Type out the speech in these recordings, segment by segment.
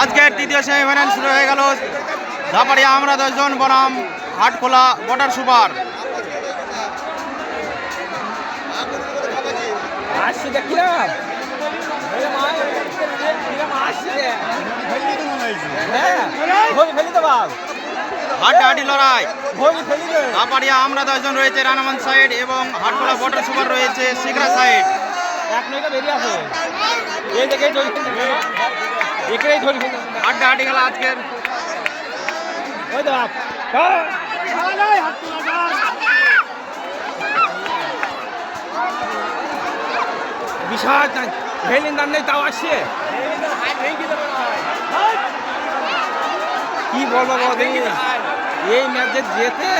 আজকের তৃতীয় সেমিফাইনাল শুরু হয়ে গেল। ধাপাড়িয়া আমরা দশজন, বনাম, হাটখোলা, বটার সুপার। হাড্ডাহাড্ডি লড়াই। ধাপাড়িয়া আমরা দশজন রয়েছে, রানামান সাইড এবং হাটখোলা, বটার সুপার রয়েছে সিগরা সাইড। এক মিনিটে বেরিয়ে আসে এই দেখে এখানেই ধরি। ফেলি হাড্ডাহাড্ডি খেলা আজকের। ওই তো বিশাল ভেলিন নেই তাও আসছে। কি বলব এই ম্যাচে যেতে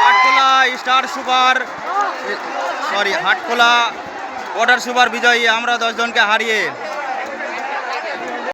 Hatkhola star super sorry Hatkhola বটার super বিজয়ী আমরা দশজনকে হারিয়ে